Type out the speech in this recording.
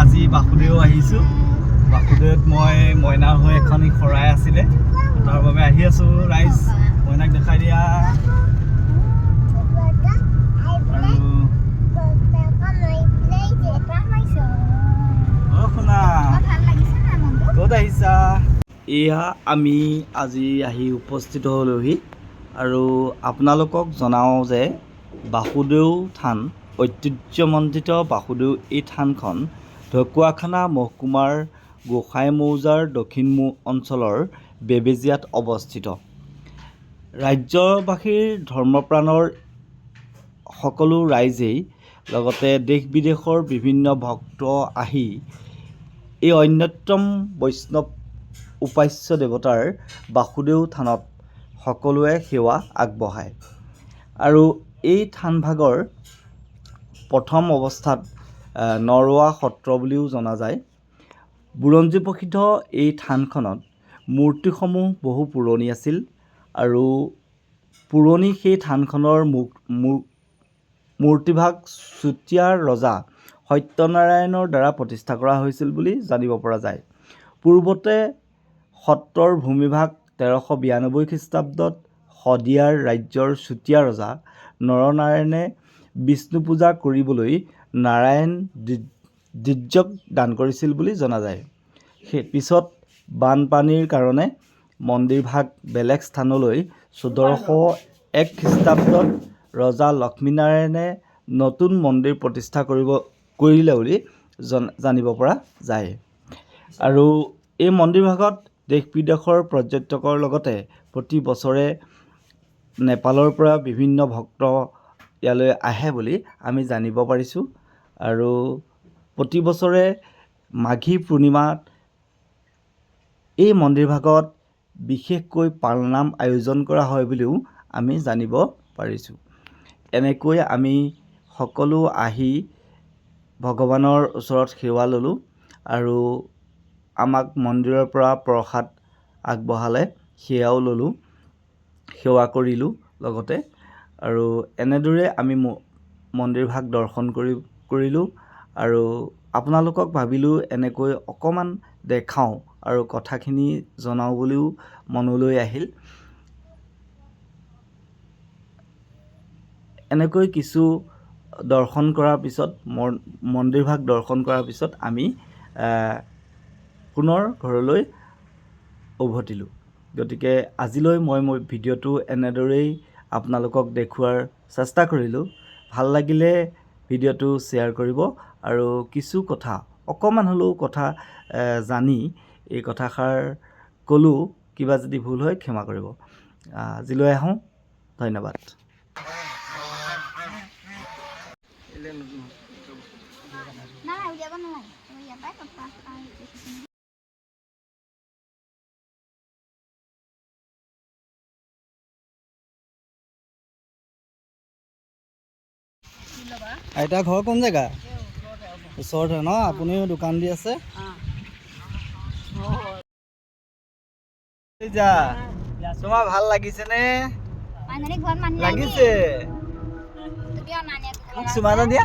আজি বাসুদেউ আহিছোঁ। বাসুদেৱত মই মইনাৰ হৈ এখন শৰাই আছিলে। তাৰ বাবে আহি আছোঁ ৰাইজ। মইনাক দেখাই দিয়া। ক'ত আহিছা? এয়া আমি আজি আহি উপস্থিত হ'লোহি। আৰু আপোনালোকক জনাওঁ যে বাসুদেউ থান ঐতিহ্যমণ্ডিত বাসুদেউ এই থানখন ঢকুৱাখানা মহকুমাৰ গোসাই মৌজাৰ দক্ষিণ মু অঞ্চলৰ বেবেজীয়াত অৱস্থিত। ৰাজ্যবাসীৰ ধৰ্মপ্ৰাণৰ সকলো ৰাইজেই লগতে দেশ বিদেশৰ বিভিন্ন ভক্ত আহি এই অন্যতম বৈষ্ণৱ উপাস্য দেৱতাৰ বাসুদেউ থানত সকলোৱে সেৱা আগবঢ়ায়। আৰু এই থানভাগৰ প্ৰথম অৱস্থাত নৰোৱা সত্ৰ বুলিও জনা যায়। বুৰঞ্জী প্ৰসিদ্ধ এই থানখনত মূৰ্তিসমূহ বহু পুৰণি আছিল আৰু পুৰণি সেই থানখনৰ মূ- মূ- মূৰ্তিভাগ চুতীয়া ৰজা সত্যনাৰায়ণৰ দ্বাৰা প্ৰতিষ্ঠা কৰা হৈছিল বুলি জানিব পৰা যায়। পূৰ্বতে সত্ৰৰ ভূমিভাগ তেৰশ বিৰানব্বৈ খ্ৰীষ্টাব্দত শদিয়াৰ ৰাজ্যৰ চুতীয়া ৰজা নৰনাৰায়ণে বিষ্ণু পূজা কৰিবলৈ নাৰায়ণ দি- দ্বিজক দান কৰিছিল বুলি জনা যায়। সেই পিছত বানপানীৰ কাৰণে মন্দিৰভাগ বেলেগ স্থানলৈ চৈধ্যশ এক খ্ৰীষ্টাব্দত ৰজা লক্ষ্মীনাৰায়ণে নতুন মন্দিৰ প্ৰতিষ্ঠা কৰিব কৰিলে বুলি জন জানিব পৰা যায়। আৰু এই মন্দিৰভাগত দেশ বিদেশৰ পৰ্যটকৰ লগতে প্ৰতি বছৰে নেপালৰ পৰা বিভিন্ন ভক্ত ইয়ালৈ আহে বুলি আমি জানিব পাৰিছোঁ। আৰু প্ৰতি বছৰে মাঘী পূৰ্ণিমাত এই মন্দিৰভাগত বিশেষকৈ পালনাম আয়োজন কৰা হয় বুলিও আমি জানিব পাৰিছোঁ। এনেকৈ আমি সকলো আহি ভগৱানৰ ওচৰত সেৱা ল'লোঁ আৰু আমাক মন্দিৰৰ পৰা প্ৰসাদ আগবঢ়ালে সেয়াও ল'লোঁ সেৱা কৰিলোঁ লগতে। আৰু এনেদৰে আমি ম- মন্দিৰভাগ দৰ্শন কৰি কৰিলোঁ আৰু আপোনালোকক ভাবিলোঁ এনেকৈ অকণমান দেখাওঁ আৰু কথাখিনি জনাওঁ বুলিও মনলৈ আহিল। এনেকৈ কিছু দৰ্শন কৰাৰ পিছত মন্দিৰভাগ দৰ্শন কৰাৰ পিছত আমি পুনৰ ঘৰলৈ উভতিলোঁ। গতিকে আজিলৈ মই মোৰ ভিডিঅ'টো এনেদৰেই আপোনালোকক দেখুওৱাৰ চেষ্টা কৰিলোঁ। ভাল লাগিলে ভিডিঅ'টো শ্বেয়াৰ কৰিব আৰু কিছু কথা অকণমান হ'লেও কথা জানি এই কথাষাৰ ক'লোঁ কিবা যদি ভুল হয় ক্ষমা কৰিব। আজিলৈ আহোঁ। ধন্যবাদ। নাই উলিয়াব নালাগে। আইতা ঘৰ কোন জেগা? ওচৰতে ন? আপুনিও দোকান দি আছে? যা তোমাৰ ভালো লাগিছেনে? লাগিছে। মোক চুমা এটা দিয়া।